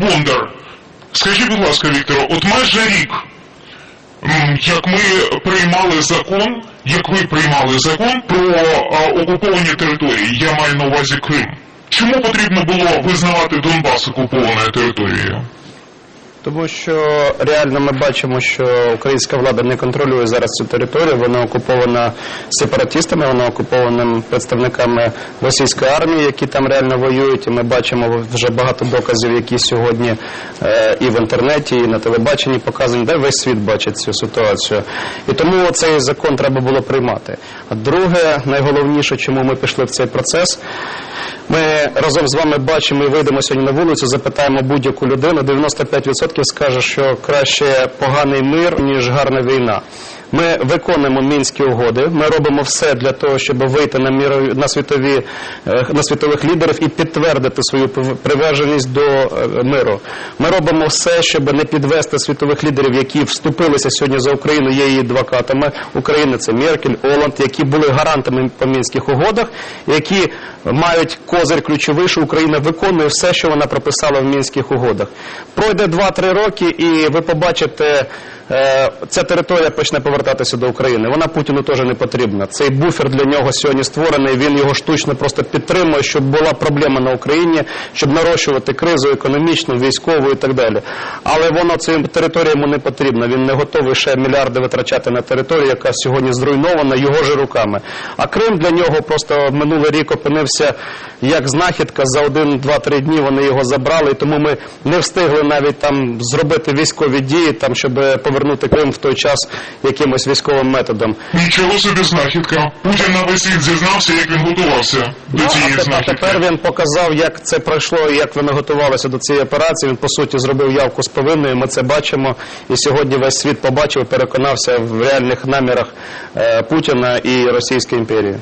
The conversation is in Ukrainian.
Бондар, скажіть, будь ласка, Вікторе, от майже рік, як ми приймали закон, як ви приймали закон про окуповані території, я маю на увазі Крим. Чому потрібно було визнавати Донбас окупованою територією? Тому що реально ми бачимо, що українська влада не контролює зараз цю територію. Вона окупована сепаратистами, вона окупована представниками російської армії, які там реально воюють. І ми бачимо вже багато доказів, які сьогодні е, і в інтернеті, і на телебаченні показані, де весь світ бачить цю ситуацію. І тому цей закон треба було приймати. А друге, найголовніше, чому ми пішли в цей процес. Ми разом з вами бачимо і вийдемо сьогодні на вулицю, запитаємо будь-яку людину. 95% скаже, що краще поганий мир, ніж гарна війна. Ми виконуємо мінські угоди. Ми робимо все для того, щоб вийти на мірові на світові е, на світових лідерів і підтвердити свою приверженість до е, миру. Ми робимо все, щоб не підвести світових лідерів, які вступилися сьогодні за Україну, є її адвокатами. України це Меркель, Оланд, які були гарантами по мінських угодах, які мають козир ключовий, що Україна виконує все, що вона прописала в мінських угодах. Пройде 2-3 роки, і ви побачите. Е, Ця територія почне повертатися до України. Вона Путіну теж не потрібна. Цей буфер для нього сьогодні створений. Він його штучно просто підтримує, щоб була проблема на Україні, щоб нарощувати кризу економічну, військову і так далі. Але воно цю територію йому не потрібно. Він не готовий ще мільярди витрачати на територію, яка сьогодні зруйнована його ж руками. А Крим для нього просто минулий рік опинився як знахідка. За один, два, три дні вони його забрали, і тому ми не встигли навіть там зробити військові дії, там щоб повернути Крим в той час якимось військовим методом. Нічого собі знахідка. Путін на весь світ зізнався, як він готувався до Ну, цієї а знахідки. тепер він показав, як це пройшло і як вони готувалися до цієї операції. Він по суті зробив явку з повинною. Ми це бачимо. І сьогодні весь світ побачив, переконався в реальних намірах е, Путіна і Російської імперії.